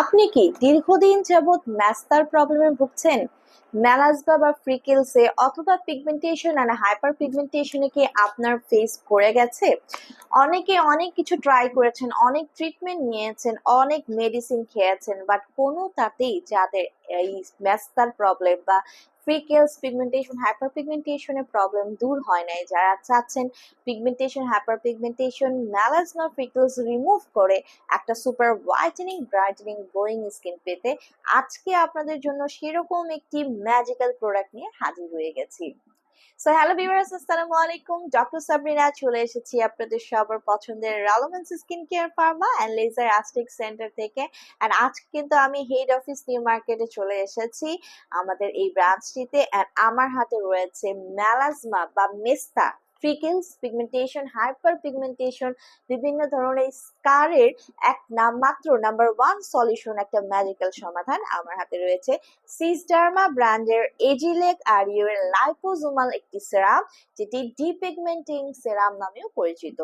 আপনি কি দীর্ঘদিন যাবৎ ম্যাস্তার প্রবলেমে ভুগছেন? মেলাজবা বা ফ্রিকেলসে অথবা পিগমেন্টেশন আর হাইপার পিগমেন্টেশনে কি আপনার ফেস করে গেছে? অনেকে অনেক কিছু ট্রাই করেছেন, অনেক ট্রিটমেন্ট নিয়েছেন, অনেক মেডিসিন খেয়েছেন বাট কোনো তাতেই যাদের এই ম্যাস্তার প্রবলেম বা ফ্রিকেলস পিগমেন্টেশন হাইপার পিগমেন্টেশনের প্রবলেম দূর হয় নাই। যারা চাচ্ছেন pigmentation hyper pigmentation melasma freckles remove করে একটা super whitening brightening glowing skin পেতে, আজকে আপনাদের জন্য সেরকম একটি ম্যাজিক্যাল প্রোডাক্ট নিয়ে হাজির হয়ে গেছি। সো হ্যালো ভিউয়ার্স আসসালামু আলাইকুম ডক্টর সাবরিনা চলে এসেছি আপনাদের সবার পছন্দের রালোমেন্স skin care pharma and laser aesthetic center থেকে। অ্যান্ড আজ কিন্তু আমি হেড অফিস নিউ মার্কেটে চলে এসেছি আমাদের এই ব্রাঞ্চটিতে অ্যান্ড আমার হাতে রয়েছে ম্যালাজমা বা মেস্তা ফ্রিকেলস পিগমেন্টেশন হাইপার পিগমেন্টেশন বিভিন্ন ধরনের স্কারের এক নাম মাত্র নাম্বার ওয়ান সলিউশন একটা ম্যাজিক্যাল সমাধান আমার হাতে রয়েছে। সিসডার্মা ব্র্যান্ডের এজিলেক আর ইউর লাইপোজোমাল একটি সেরাম যেটি ডিপিগমেন্টিং সেরাম নামেও পরিচিত।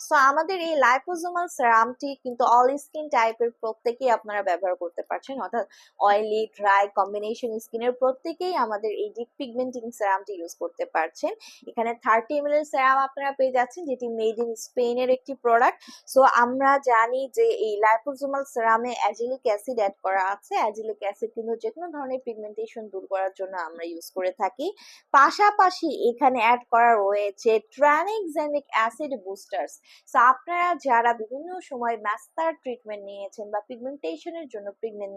সো আমাদের এই লাইপোজোমাল সেরামটি কিন্তু অল স্কিন টাইপের প্রত্যেকেই আপনারা ব্যবহার করতে পারছেন। অর্থাৎ অয়েলি ড্রাই কম্বিনেশন স্কিনের প্রত্যেকেই আমাদের এই ডিপ পিগমেন্টিং সেরামটি ইউজ করতে পারছেন। এখানে থার্টি এম সেরাম আপনারা পেয়ে যাচ্ছেন, যেটি মেড ইন স্পেনের একটি প্রোডাক্ট সো আমরা জানি যে এই লাইপোজোমাল সেরামে অ্যাজিলিক অ্যাসিড অ্যাড করা আছে। অ্যাজিলিক অ্যাসিড কিন্তু যে কোনো ধরনের পিগমেন্টেশন দূর করার জন্য আমরা ইউজ করে থাকি। পাশাপাশি এখানে অ্যাড করা রয়েছে ট্রানিক্সামিক অ্যাসিড বুস্টার্স সো আপনারা যারা বিভিন্ন সময় ম্যাস্তার ট্রিটমেন্ট নিয়েছেন বা পিগমেন্টেশনের জন্য পিগমেন্ট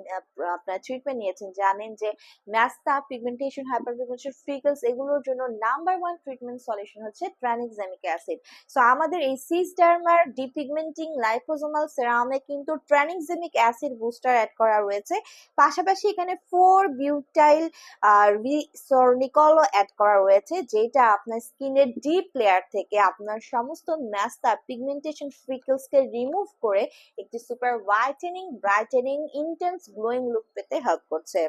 আপনারা ট্রিটমেন্ট নিয়েছেন, জানেন যে ম্যাস্তা পিগমেন্টেশন হাইপার পিগমেন্টেশন ফ্রিকলস এগুলোর জন্য নাম্বার ওয়ান ট্রিটমেন্ট সলিউশন হচ্ছে ট্রানিক্সামিক অ্যাসিড সো আমাদের এই সিসডার্মার ডিপিগমেন্টিং লাইপোজোমাল সেরামে কিন্তু ট্রানিক্সামিক অ্যাসিড বুস্টার অ্যাড করা রয়েছে। পাশাপাশি এখানে ফোর বিউটাইল রিসর্নিকলও অ্যাড করা রয়েছে, যেটা আপনার স্কিনের ডিপ লেয়ার থেকে আপনার সমস্ত ম্যাস্তা পিগমেন্টেশন ফ্রিকলসকে রিমুভ করে একটি super whitening brightening intense glowing look পেতে হেল্প করছে।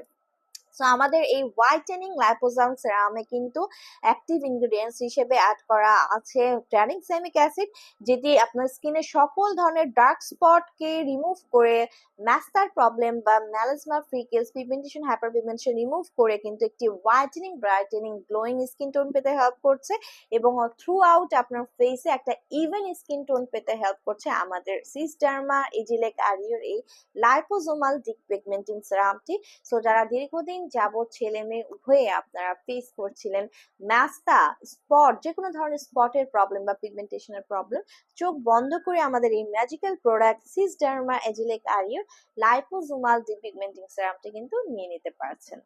সো আমাদের এই হোয়াইটেনিং লাইপোজাম সেরামে কিন্তু অ্যাক্টিভ ইনগ্রেডিয়েন্টস হিসেবে অ্যাড করা আছে ট্রানিক্সামিক অ্যাসিড যেটি আপনার স্কিনের সকল ধরনের ডার্ক স্পটকে রিমুভ করে ম্যাস্টার প্রবলেম বা melasma freckles pigmentation hyper pigmentation remove করে কিন্তু একটি whitening brightening glowing skin tone পেতে হেল্প করছে এবং থ্রু আউট আপনার ফেসে একটা ইভেন স্কিন টোন পেতে হেল্প করছে আমাদের সিসডার্মা এজিলেক আরিওর এই লাইপোজোমাল ডিক পিগমেন্টিং সেরামটি সো যারা দীর্ঘদিন যাবৎ ছেলে মেয়ে উভয়ে আপনারা ফেস করছিলেন। ম্যাস্তা স্পট যে কোনো ধরনের স্পটের প্রবলেম বা পিগমেন্টেশনের প্রবলেম চোখ বন্ধ করে আমাদের এই ম্যাজিক্যাল প্রোডাক্ট সিসডার্মা এজিলেক আরিয়ার লাইপোজোমাল ডিপিগমেন্টিং সেরামটি কিন্তু নিয়ে নিতে পারছেন।